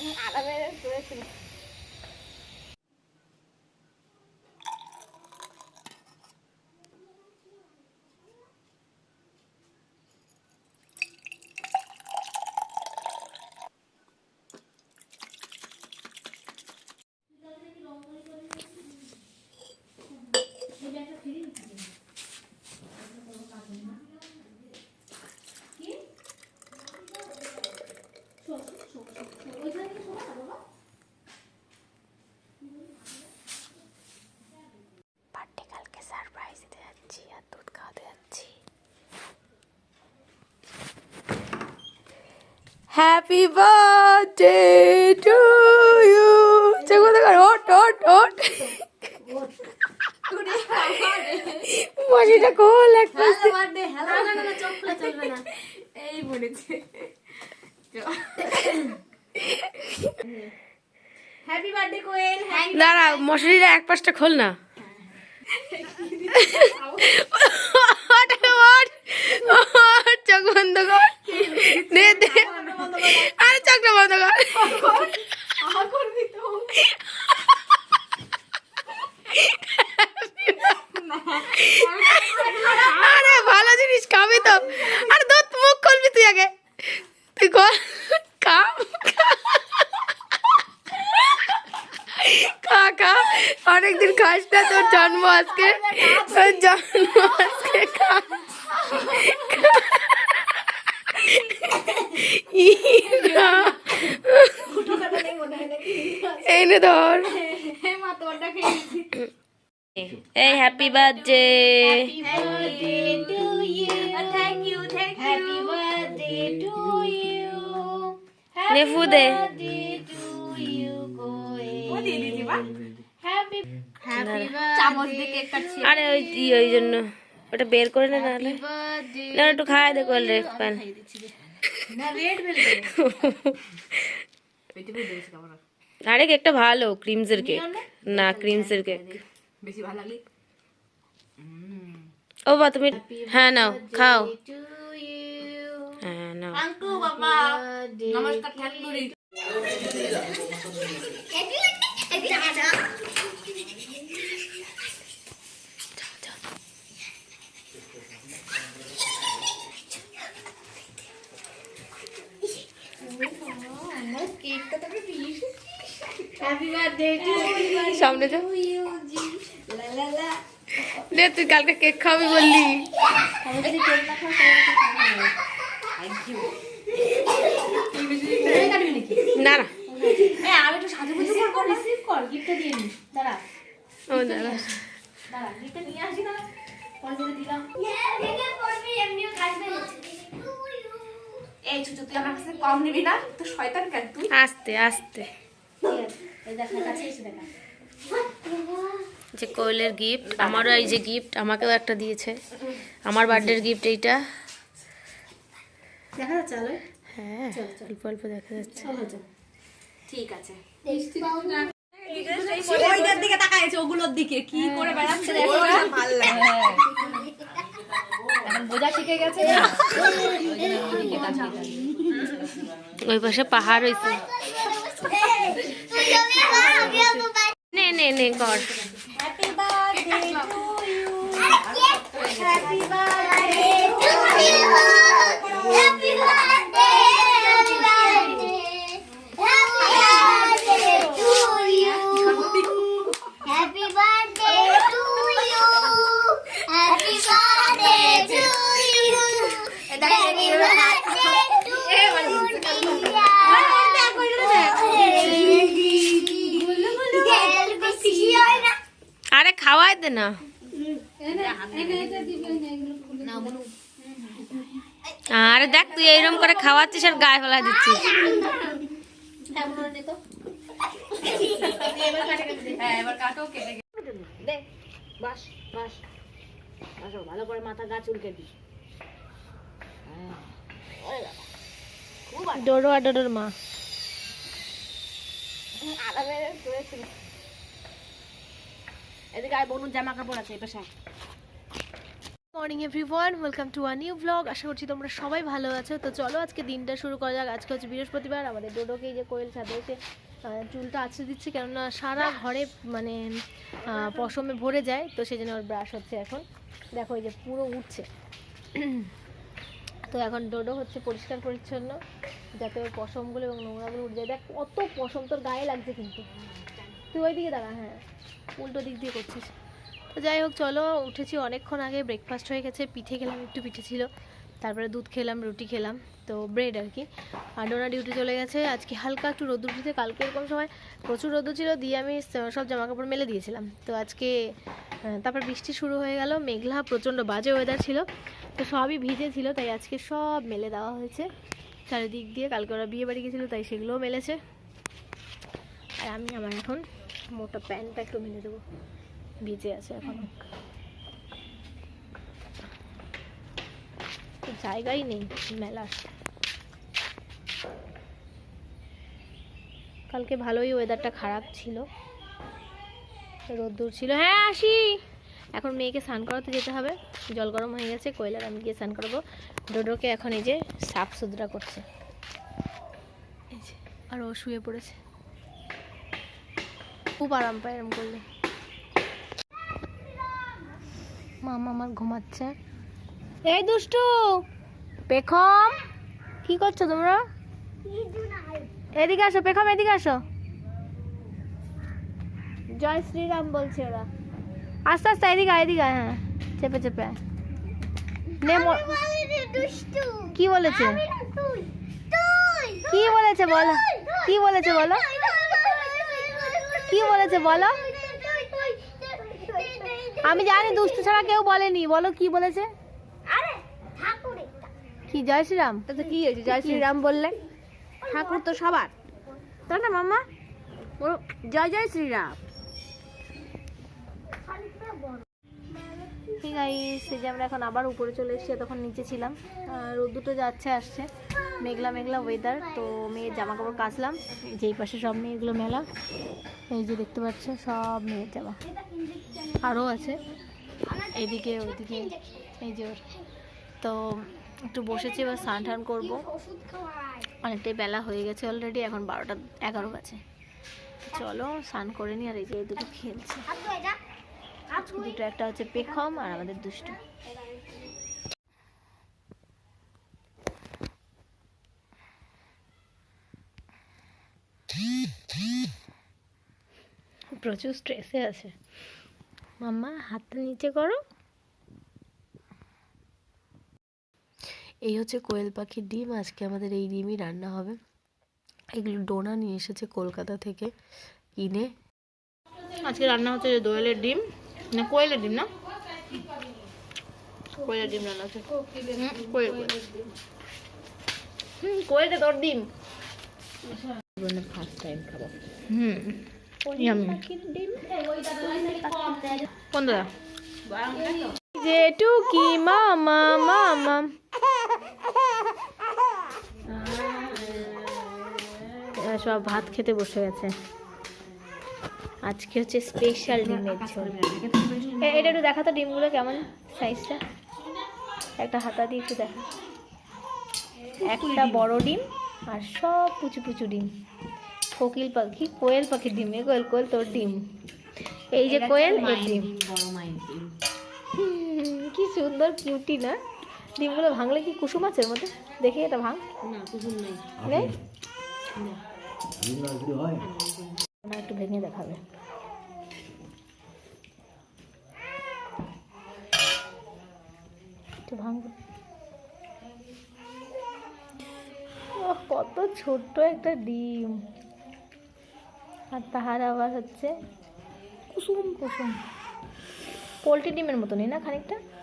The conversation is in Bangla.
আরামে করেছিল বার্থডে কালকে সারপ্রাইজ দিতে যাচ্ছি আর দুধ খাওয়াতে যাচ্ছি হ্যাপি বার্থডে টু ইউ বন্ধ কর ওট ওট ওট মশিটা কোল একটা এই বলেছে দাঁড়া মশারিটা এক পাশটা খোল না ওট, ওট, ওট, চোখ বন্ধ কর দে দে আরে চোখটা বন্ধ কর আমার করবি তো আরে ভালো জিনিস খাবি তো আরে দুধ মুখ খুলবি তুই আগে তুই কর কাম খা খা অনেকদিন খাস না তোর জন্ম আজকে তোর জন্ম আজকে খা ইরা। এই নে ধর হে মা তোরটা খেয়েছি এই হ্যাপি বার্থডে কেক কাটছি আরে ওই ই- ওই জন্য। ওটা বের করে নে নাহলে। বার্থডে না একটু খাওয়াই দে করলে প্যান না রেড ভেলভেট আরে কেকটা ভালো ক্রিমসের কেক। না ক্রিমসের কেক। বেশি ভালো লাগলে ও বা তুমি হ্যাঁ নাও খাও। টু ইউ হ্যাঁ নাও নমস্কার ঠাকুরি হ্যাপি বার্থডে টু সামনে যা। তুই কালকে কেক খাবি বললি। কেক না খাও তাহলে থ্যাংক ইউ কাটবি নাকি না না হ্যাঁ আমি একটু সাজুগুজু করব রিসিভ কর গিফটটা দিয়ে নি দাঁড়া ও দাদা গিফটটা নিয়ে আসি না দিলাম। এই ছোট তুই আমার কাছে কম নিবি না তো শয়তান কেন তুই? আস্তে আস্তে। যে কোয়েলের গিফট আমারও এই যে গিফট আমাকেও একটা দিয়েছে। আমার বার্থডের গিফট এইটা। দেখা যাচ্ছে হ্যাঁ অল্প অল্প দেখা যাচ্ছে। ঠিক আছে। ওইটার দিকে তাকাইছে ওগুলোর দিকে। কি করে বেড়াচ্ছে? দেখো। বোঝা শিখে গেছে। ওই পাশে পাহাড় হয়েছে নে নে নে কর। Happy birthday to you happy birthday Happy খাওয়াই দে না। আরে দেখ তুই এইরকম করে খাওয়াচ্ছিস আর গায়ে ফেলা দিচ্ছিস। হ্যাঁ ভালো করে মাথা আর ডোডোর মা। এদিকে আর বনুর জামা কাপড় আছে, এই পাশে morning everyone welcome to a new blog আশা করছি তোমরা সবাই ভালো আছো। তো চলো আজকে দিনটা শুরু করা যাক। আজকে হচ্ছে বৃহস্পতিবার। আমাদের ডোডোকে যে কোয়েল ছাদে এসে চুলটা আছড়ে দিচ্ছে কেননা সারা ঘরে মানে পশমে ভরে যায়। তো সেই জন্য ওর ব্রাশ হচ্ছে এখন। দেখো এই যে পুরো উঠছে। তো এখন ডোডো হচ্ছে পরিষ্কার পরিচ্ছন্ন, যাতে ওর পশমগুলো এবং নোংরাগুলো উঠে যায়। দেখ কত পশম তোর গায়ে লাগছে কিন্তু। তুই ওই দিকে দাঁড়া হ্যাঁ। উল্টো দিক দিয়ে করছিস। তো যাই হোক, চলো, উঠেছি অনেকক্ষণ আগে ব্রেকফাস্ট হয়ে গেছে, পিঠে খেলাম, একটু পিঠে ছিল। তারপরে দুধ খেলাম, রুটি খেলাম, তো ব্রেড আর কি। আর ডোনা ডিউটি চলে গেছে, আজকে হালকা একটু রোদ উঠেছে কালকে এরকম সময় প্রচুর রোদ ছিল, দিয়ে আমি সব জামা কাপড় মেলে দিয়েছিলাম। তো আজকে তারপর বৃষ্টি শুরু হয়ে গেল, মেঘলা, প্রচণ্ড বাজে ওয়েদার ছিল, তো সবই ভিজে ছিল, তাই আজকে সব মেলে দেওয়া হয়েছে। চারিদিক দিয়ে, কালকে ওরা বিয়ে বাড়ি গেছিল, তাই সেগুলোও মেলেছে। আর আমি আমার এখন মোটা প্যান্টটা একটু মেলে দেবো। ভিজে আছে এখন। জায়গাই নেই মেলার। কালকে ভালোই ওয়েদারটা খারাপ ছিল। রোদ্দুর ছিল। হ্যাঁ আসি। এখন মেয়েকে স্নান করাতে যেতে হবে। জল গরম হয়ে গেছে, কয়লার আমি গিয়ে স্নান করব। ডোডোকে এখন এই যে সাফ সুতরা করছে আর ও শুয়ে পড়েছে। খুব আরাম পায় এরম করলে। মামা আমার ঘুমাচ্ছে। এই দুষ্টু! পেখম! কি করছ তোমরা? এদিকে আসো পেখম এদিকে আসো। জয় শ্রীরাম বলছে ওরা। আস্তে আস্তে এদিকে আয়, এদিকে হ্যাঁ। চেপে চেপে কি বলেছে? আমি না তুই। তুই। কি বলেছে বলো? কি বলেছে বলো? কি বলেছে বলো? আমি জানি দুষ্টু ছাড়া কেউ বলেনি বলো কি বলেছে? কি জয় শ্রীরাম? তো কি হয়েছে? জয় শ্রীরাম বললে ঠাকুর তো সবার। তাই না মাম্মা? জয় জয় শ্রীরাম। ঠিক আছে এই যে আমরা এখন আবার উপরে চলে এসেছি তখন নিচে ছিলাম। রোদ্দুটো যাচ্ছে, আসছে। মেঘলা মেঘলা ওয়েদার তো মেয়ের জামা কাপড় কাচলাম। যেই পাশে সব মেয়েগুলো মেলা, এই যে দেখতে পাচ্ছ, সব মেয়ের জামা। আরও আছে। এদিকে ওইদিকে এই যে ওর। তো একটু বসেছি, এবার স্নান টান করব। অনেকটাই বেলা হয়ে গেছে অলরেডি এখন বারোটা এগারো বাজে। চলো, স্নান করে নি আর এই যে দুটো খেলছে। দুটো একটা হচ্ছে পেখম আর আমাদের দুষ্টু। প্রচুর স্ট্রেসে আছে। মাম্মা হাতটা নিচে করো। এই হচ্ছে কোয়েল পাখির ডিম আজকে আমাদের এই ডিমই রান্না হবে। এগুলো ডোনা নিয়ে এসেছে কলকাতা থেকে কিনে। আজকে রান্না হচ্ছে দোয়েলের ডিম। না কোয়েলের ডিম না? কোয়েলের ডিম রান্না হুম, কোয়েল কোয়েল। হুম কোয়েলটা তোর ডিম। ফার্স্ট টাইম খাব হুম কোন দাদা? জেটুকি মামা মামা। এরা সব ভাত খেতে বসে গেছে। আজকে হচ্ছে স্পেশাল ডিমের ঝোল। এটা একটু দেখা তো ডিমগুলো কেমন সাইজটা একটা হাতা দিয়ে একটু দেখা। একটা বড় ডিম। আর সব পুচু পুচু ডিম। কোকিল পাখি কোয়েল পাখির ডিম এ কোয়েল কোয়েল তোর ডিম। এই যে কোয়েল এর ডিম। কি সুন্দর কিউটি না। ডিমগুলো ভাঙলে কি কুসুম আছে মধ্যে? দেখি এটা ভাঙ। না কুসুম নাই। একটু ভেঙে দেখাবে। একটু কত ছোট্ট একটা ডিম। আর তাহার আবার হচ্ছে কুসুম কুসুম। পোলট্রি ডিমের মতনই না খানিকটা?